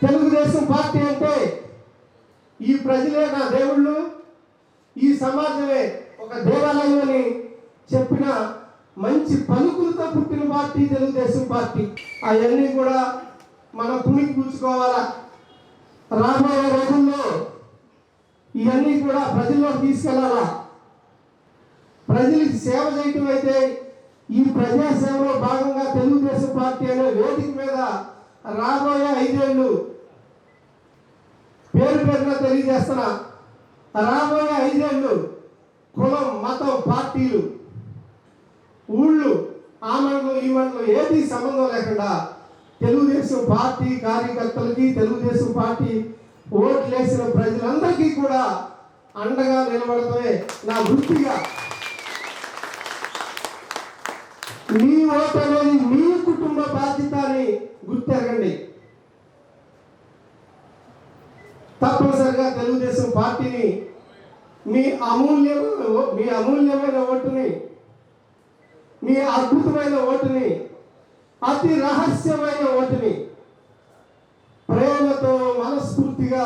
Telugu Desam party అంటే ఈ ప్రజలే నా దేవుళ్ళు ఈ సమాజమే ఒక దేవాలయం అని చెప్పిన మంచి పలుకులతో పుట్టిన పార్టీ తెలుగుదేశం పార్టీ. అవన్నీ కూడా మనం పుణికి పుచ్చుకోవాలా? రాబోయే రోజుల్లో ఇవన్నీ కూడా ప్రజల్లో తీసుకెళ్ళాలా? ప్రజలకి సేవ చేయటం అయితే ఈ ప్రజా సేవలో భాగంగా తెలుగుదేశం పార్టీ అనే వేదిక మీద రాబోయే ఐదేళ్ళు పేరున తెలియజేస్తున్నా రాబోయే ఐదేళ్ళు కులం మతం పార్టీలు ఊళ్ళు ఆ మండలం ఈ ఏది సంబంధం లేకుండా తెలుగుదేశం పార్టీ కార్యకర్తలకి తెలుగుదేశం పార్టీ ఓట్లేసిన ప్రజలందరికీ కూడా అండగా నిలబడటమే నా వృత్తిగా. మీ ఓటు అనేది మీ కుటుంబ బాధ్యత అని గుర్తెరగండి. తప్పనిసరిగా తెలుగుదేశం పార్టీని మీ అమూల్యమైన మీ అమూల్యమైన ఓటుని మీ అద్భుతమైన ఓటుని అతి రహస్యమైన ఓటుని ప్రేమతో మనస్ఫూర్తిగా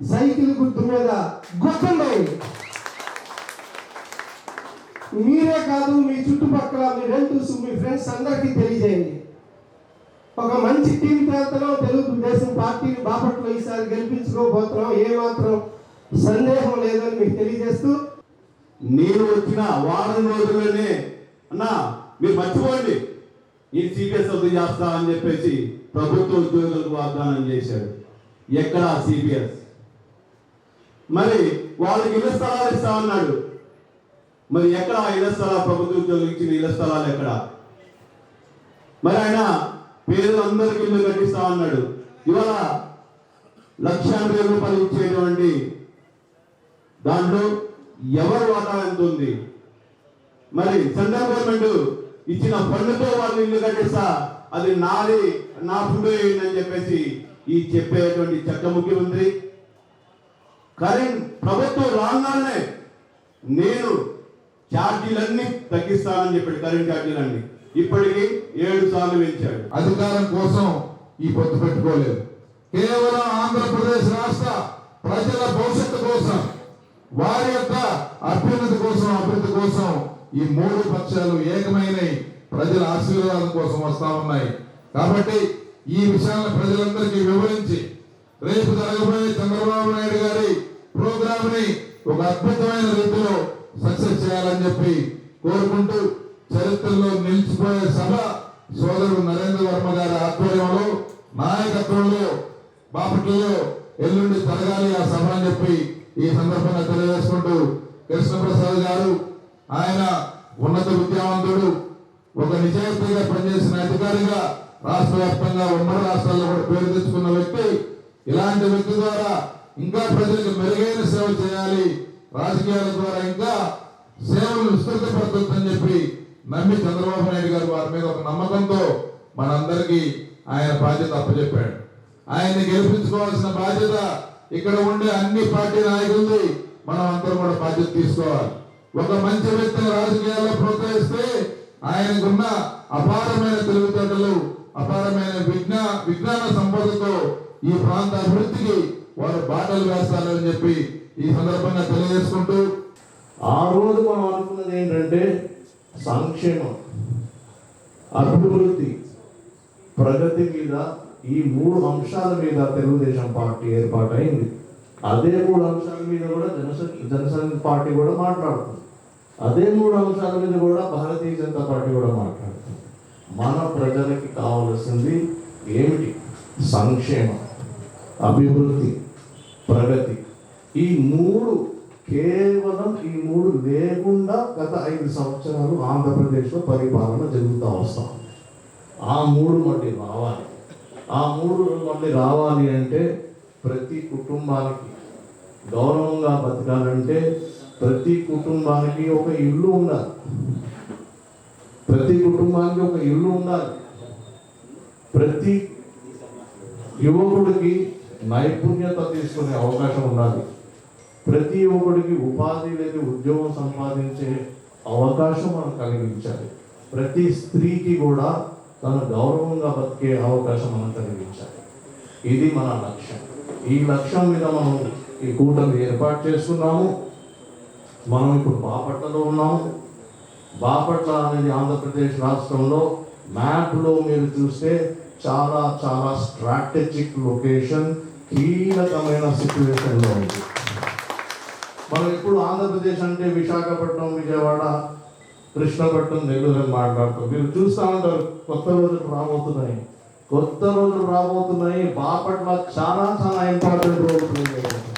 సైకిల్ గుర్తు మీద గుర్తున్నాయి మీరే కాదు మీ చుట్టుపక్కల మీ రిలేటివ్స్ మీ ఫ్రెండ్స్ అందరికీ తెలియజేయండి. ఒక మంచి టీం తేతనం తెలుగుదేశం పార్టీని బాపట్లో ఈసారి గెలిపించుకోబోతున్నాం. ఏమాత్రం సందేహం లేదని మీకు తెలియజేస్తూ నేను వచ్చిన వారం రోజుల్లోనే అన్నా మీరు మర్చిపోండి. ఈ సిపిఎస్ రద్దు చేస్తా అని చెప్పేసి ప్రభుత్వ ఉద్యోగులకు వాగ్దానం చేశాడు ఎక్కడ సిపిఎస్? మరి వాళ్ళకి ఇళ్ళ స్థలాలు ఇస్తా అన్నాడు. మరి ఎక్కడ ఆ ఇళ్ళ స్థలాలు? ప్రభుత్వ ఉద్యోగులు ఇచ్చిన ఇళ్ళ స్థలాలు ఎక్కడ? మరి ఆయన పేదలందరికీ ఇల్లు కట్టిస్తా అన్నాడు ఇవాళ లక్ష ఎనభై రూపాయలు ఇచ్చేటువంటి దాంట్లో ఎవరి వాటా ఎంత ఉంది? మరి సెంట్రల్ గవర్నమెంట్ ఇచ్చిన ఫండ్తో వాళ్ళు ఇల్లు కట్టిస్తా అది నాది నా ఫుడ్ అని చెప్పేసి ఈ చెప్పేటువంటి చక్క ముఖ్యమంత్రి. కరెంట్ ప్రభుత్వం రాగానే నేను ఛార్జీలన్నీ తగ్గిస్తానని చెప్పాడు కరెంట్ ఛార్జీలన్నీ. ఇప్పటికి ఏడు సార్లు పెంచాడు అధికారం కోసం ఈ పొత్తు పెట్టుకోలేదు. కేవలం ఆంధ్రప్రదేశ్ రాష్ట్ర ప్రజల భవిష్యత్తు కోసం వారి యొక్క అభ్యున్నతి కోసం అభివృద్ధి కోసం ఈ మూడు పక్షాలు ఏకమైనవి ప్రజల ఆశీర్వాదం కోసం వస్తా ఉన్నాయి. కాబట్టి ఈ విషయాలను ప్రజలందరికీ వివరించి రేపు జరగబోయే చంద్రబాబు నాయుడు గారి ప్రోగ్రామ్ని ఒక అద్భుతమైన రీతిలో సక్సెస్ చేయాలని చెప్పి కోరుకుంటూ చరిత్రలో నిలిచిపోయే సభ సోదరుడు నరేంద్ర వర్మ గారి ఆధ్వర్యంలో నాయకత్వంలో బాపట్లలో ఎల్లుండి జరగాలి ఆ సభ అని చెప్పి ఈ సందర్భంగా తెలియజేసుకుంటూ కృష్ణప్రసాద్ గారు ఆయన ఉన్నత విద్యావంతుడు ఒక నిజాయితీగా పనిచేసిన అధికారిగా రాష్ట్ర వ్యాప్తంగా ఉమ్మడి రాష్ట్రాల్లో కూడా పేరు తెచ్చుకున్న వ్యక్తి. ఇలాంటి వ్యక్తి ద్వారా ఇంకా ప్రజలకు మెరుగైన సేవ చేయాలి. రాజకీయాల ద్వారా ఇంకా సేవలు విస్తృతపడుతుందని చెప్పి నమ్మి చంద్రబాబు నాయుడు గారు వారి మీద ఒక నమ్మకంతో మనందరికీ ఆయన బాధ్యత అప్పచెప్పాడు. ఆయన్ని గెలిపించుకోవాల్సిన బాధ్యత ఇక్కడ ఉండే అన్ని పార్టీ నాయకులది. మనం అందరం కూడా బాధ్యత తీసుకోవాలి. ఒక మంచి వ్యక్తిని రాజకీయాల్లో ప్రోత్సహిస్తే ఆయనకున్న అపారమైన తెలివితేటలు అపారమైన విజ్ఞా విజ్ఞాన సంపదతో ఈ ప్రాంత అభివృద్ధికి వారు బాటలు వేస్తారని చెప్పి ఈ సందర్భంగా తెలియజేసుకుంటూ ఆ రోజు మనం అనుకున్నది ఏంటంటే సంక్షేమం అభివృద్ధి ప్రగతి మీద ఈ మూడు అంశాల మీద తెలుగుదేశం పార్టీ ఏర్పాటైంది. అదే మూడు అంశాల మీద కూడా జనసంఘ జనసంఘ పార్టీ కూడా మాట్లాడుతుంది. అదే మూడు అంశాల మీద కూడా భారతీయ జనతా పార్టీ కూడా మాట్లాడుతుంది. మన ప్రజలకి కావలసింది ఏమిటి? సంక్షేమం అభివృద్ధి ప్రగతి. ఈ మూడు కేవలం ఈ మూడు లేకుండా గత ఐదు సంవత్సరాలు ఆంధ్రప్రదేశ్లో పరిపాలన జరుగుతూ వస్తాం ఆ మూడు మళ్ళీ రావాలి. ఆ మూడు మళ్ళీ రావాలి అంటే ప్రతి కుటుంబానికి గౌరవంగా బతకాలంటే ప్రతి కుటుంబానికి ఒక ఇల్లు ఉండాలి. ప్రతి కుటుంబానికి ఒక ఇల్లు ఉండాలి. ప్రతి యువకుడికి నైపుణ్యత తీసుకునే అవకాశం ఉండాలి. ప్రతి ఒక్కడికి ఉపాధి లేదా ఉద్యోగం సంపాదించే అవకాశం మనం కలిగించాలి. ప్రతి స్త్రీకి కూడా తన గౌరవంగా బతికే అవకాశం మనం కలిగించాలి. ఇది మన లక్ష్యం. ఈ లక్ష్యం మీద మనం ఈ కూటమి ఏర్పాటు చేసుకున్నాము. మనం ఇప్పుడు బాపట్లలో ఉన్నాము. బాపట్ల అనేది ఆంధ్రప్రదేశ్ రాష్ట్రంలో మ్యాప్లో మీరు చూస్తే చాలా చాలా స్ట్రాటజిక్ లొకేషన్ కీలకమైన సిచ్యువేషన్లో ఉంది. మనం ఎప్పుడు ఆంధ్రప్రదేశ్ అంటే విశాఖపట్నం విజయవాడ కృష్ణపట్నం నెల్లూరు అని మీరు చూస్తా ఉంటారు కొత్త రోజులు రాబోతున్నాయి. కొత్త రోజులు రాబోతున్నాయి. బాపట్ల చాలా చాలా ఇంపార్టెంట్ రోల్ ప్లే